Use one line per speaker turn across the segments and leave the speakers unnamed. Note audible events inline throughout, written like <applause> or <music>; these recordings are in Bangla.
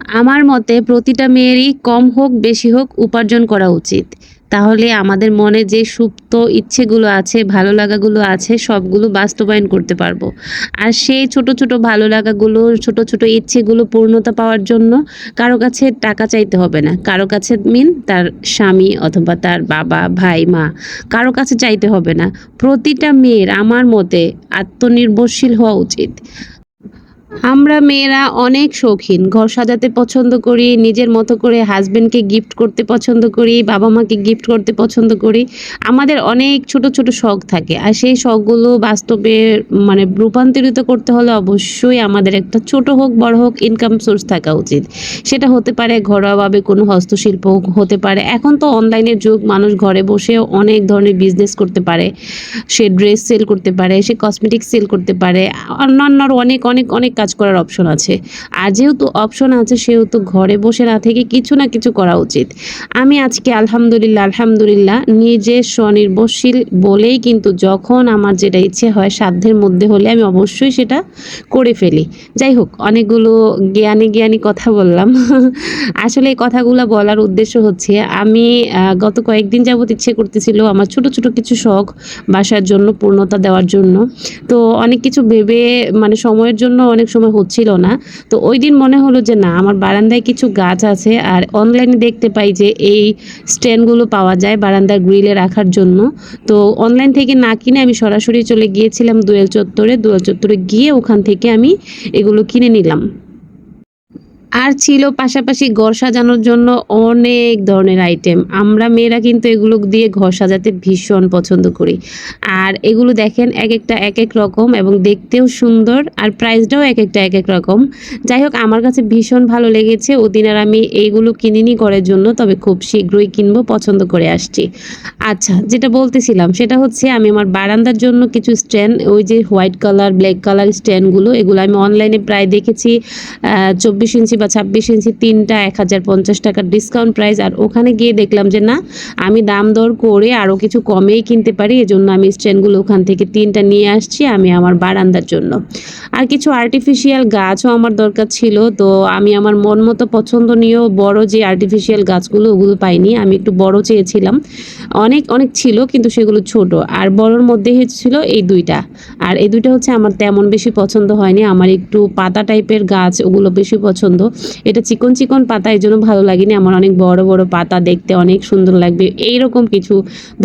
আমার মতে প্রতিটা মেয়েরই কম হোক, বেশি হোক উপার্জন করা উচিত। তাহলে আমাদের মনে যে সুপ্ত ইচ্ছেগুলো আছে, ভালো লাগাগুলো আছে, সবগুলো বাস্তবায়ন করতে পারব। আর সেই ছোট ছোট ভালো লাগাগুলো, ছোট ছোট ইচ্ছেগুলো পূর্ণতা পাওয়ার জন্য কারও কাছে টাকা চাইতে হবে না। কারও কাছে মিন তার স্বামী অথবা তার বাবা, ভাই, মা, কারও কাছে চাইতে হবে না। প্রতিটা মেয়ের আমার মতে আত্মনির্ভরশীল হওয়া উচিত। আমরা মেয়েরা অনেক শৌখিন। ঘর সাজাতে পছন্দ করি, নিজের মতো করে হাজবেন্ডকে গিফট করতে পছন্দ করি বাবা মাকে গিফট করতে পছন্দ করি। আমাদের অনেক ছোট ছোট শখ থাকে। আর সেই শখগুলো বাস্তবে মানে রূপান্তরিত করতে হলে অবশ্যই আমাদের একটা ছোট হোক, বড় হোক ইনকাম সোর্স থাকা উচিত। সেটা হতে পারে ঘরোয়াভাবে কোনো হস্তশিল্প হতে পারে। এখন তো অনলাইনের যুগ, মানুষ ঘরে বসে অনেক ধরনের বিজনেস করতে পারে। সে ড্রেস সেল করতে পারে, সে কসমেটিক্স সেল করতে পারে। অন্যান্য অনেক অনেক অনেক কাজ করার অপশন আছে। আর যেহেতু অপশন আছে, সেহেতু ঘরে বসে না থেকে কিছু না কিছু করা উচিত। আমি আজকে আলহামদুলিল্লাহ আলহামদুলিল্লাহ নিজে স্বনির্ভরশীল বলেই কিন্তু যখন আমার যেটা ইচ্ছে হয়, সাধ্যের মধ্যে হলে আমি অবশ্যই সেটা করে ফেলি। যাই হোক, অনেকগুলো জ্ঞানী জ্ঞানী কথা বললাম। <laughs> আসলে এই কথাগুলো বলার উদ্দেশ্য হচ্ছে, আমি গত কয়েকদিন যাবত ইচ্ছে করতেছিল আমার ছোট ছোট কিছু শখ বাসার জন্য, পূর্ণতা দেওয়ার জন্য। তো অনেক কিছু ভেবে মানে সময়ের জন্য অনেক সময় হচ্ছিল না। তো ওই দিন মনে হলো যে, না, আমার বারান্দায় কিছু গাছ আছে আর অনলাইনে দেখতে পাই যে, এই স্ট্যান্ডগুলো পাওয়া যায় বারান্দার গ্রিলে রাখার জন্য। তো অনলাইন থেকে না কিনে আমি সরাসরি চলে গিয়েছিলাম দোয়েল চত্বরে। দোয়েল চত্বরে গিয়ে ওখান থেকে আমি এগুলো কিনে নিলাম। আর ছিল পাশাপাশি ঘর সাজানোর জন্য অনেক ধরনের আইটেম আমরা মেয়েরা কিন্তু এগুলো দিয়ে ঘর সাজাতে ভীষণ পছন্দ করি। আর এগুলো দেখেন এক একটা এক এক রকম এবং দেখতেও সুন্দর আর প্রাইসটাও এক একটা এক এক রকম। যাই হোক, আমার কাছে ভীষণ ভালো লেগেছে। ওদিন আর আমি এইগুলো কিনিনি করার জন্য, তবে খুব শীঘ্রই কিনবো, পছন্দ করে আসছি। আচ্ছা যেটা বলতেছিলাম, সেটা হচ্ছে আমি আমার বারান্দার জন্য কিছু স্ট্যান্ড ওই যে হোয়াইট কালার ব্ল্যাক কালার স্ট্যান্ডগুলো এগুলো আমি অনলাইনে প্রায় দেখেছি চব্বিশ ইঞ্চি বা ছাব্বিশ ইঞ্চি তিনটা এক হাজার পঞ্চাশ টাকার ডিসকাউন্ট প্রাইস আর ওখানে গিয়ে দেখলাম যে না, আমি দাম দর করে আরও কিছু কমেই কিনতে পারি, এজন্য আমি স্ট্যান্ডগুলো ওখান থেকে তিনটা নিয়ে আসছি আমি আমার বারান্দার জন্য। আর কিছু আর্টিফিশিয়াল গাছও আমার দরকার ছিল, তো আমি আমার মন মতো পছন্দনীয় বড় যে আর্টিফিশিয়াল গাছগুলো ওগুলো পাইনি, আমি একটু বড় চেয়েছিলাম। অনেক অনেক ছিল, কিন্তু সেগুলো ছোট। আর বড়র মধ্যে ছিল এই দুইটা। আর এই দুইটা হচ্ছে আমার তেমন বেশি পছন্দ হয়নি, আমার একটু পাতা টাইপের গাছ ওগুলো বেশি পছন্দ। এটা চিকন চিকন পাতা, এই জন্য ভালো লাগেনি। আমার অনেক বড় বড় পাতা দেখতে অনেক সুন্দর লাগবে। এইরকম কিছু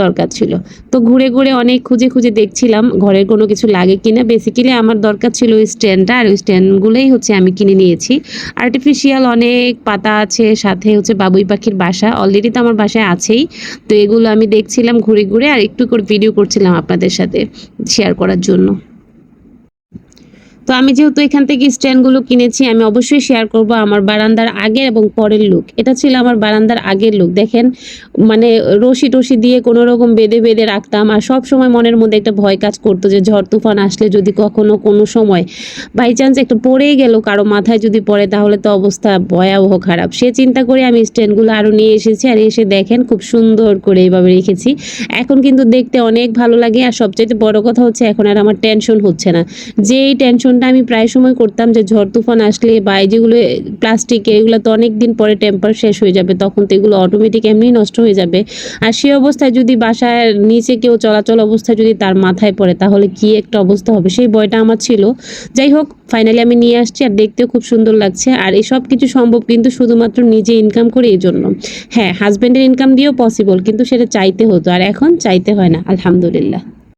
দরকার ছিল। তো ঘুরে ঘুরে অনেক খুঁজে খুঁজে দেখছিলাম, ঘরের কোনো কিছু লাগে কিনা। বেসিক্যালি আমার দরকার ছিল ওই স্ট্যান্ডটা আর ওই স্ট্যান্ডগুলোই হচ্ছে আমি কিনে নিয়েছি। আর্টিফিশিয়াল অনেক পাতা আছে, সাথে হচ্ছে বাবুই পাখির বাসা। অলরেডি তো আমার বাসায় আছেই। তো এগুলো আমি দেখছিলাম ঘুরে ঘুরে, আর একটু করে ভিডিও করছিলাম আপনাদের সাথে শেয়ার করার জন্য। তো আমি যেহেতু এখান থেকে স্ট্যান্ডগুলো কিনেছি, আমি অবশ্যই শেয়ার করব আমার বারান্দার আগের এবং পরের লুক এটা ছিল আমার বারান্দার আগের লুক দেখেন। মানে রশি টসি দিয়ে কোনো রকম বেঁধে বেঁধে রাখতাম আর সব সময় মনের মধ্যে একটা ভয় কাজ করতো যে ঝড় তুফান আসলে যদি কখনো কোনো সময়। বাই চান্স একটু পড়েই গেল, কারও মাথায় যদি পড়ে তাহলে তো অবস্থা ভয়াবহ খারাপ। সে চিন্তা করে আমি স্ট্যান্ডগুলো আরও নিয়ে এসেছি আর এসে দেখেন খুব সুন্দর করে এইভাবে রেখেছি। এখন কিন্তু দেখতে অনেক ভালো লাগে আর সবচাইতে বড় কথা হচ্ছে এখন আর আমার টেনশন হচ্ছে না। যেই টেনশনটা আমি প্রায় সময় করতাম যে ঝড় তুফান আসলে বা এই যেগুলো প্লাস্টিকের এগুলো তো অনেক দিন পরে টেম্পার শেষ হয়ে যাবে, তখন তো এগুলো অটোমেটিক এমনি নষ্ট হয়ে যাবে। আর সেই অবস্থায় যদি বাসায় নিচে কেউ চলাচল অবস্থায় যদি তার মাথায় পড়ে, তাহলে কি একটা অবস্থা হবে? সেই বয়টা আমার ছিল। যাই হোক ফাইনালি আমি নিয়ে আসছি আর দেখতেও খুব সুন্দর লাগছে। আর এসব কিছু সম্ভব কিন্তু শুধুমাত্র নিজে ইনকাম করে এই জন্য। হ্যাঁ হাজব্যান্ডের ইনকাম দিয়েও পসিবল কিন্তু সেটা চাইতে হতো। আর এখন চাইতে হয় না, আলহামদুলিল্লাহ।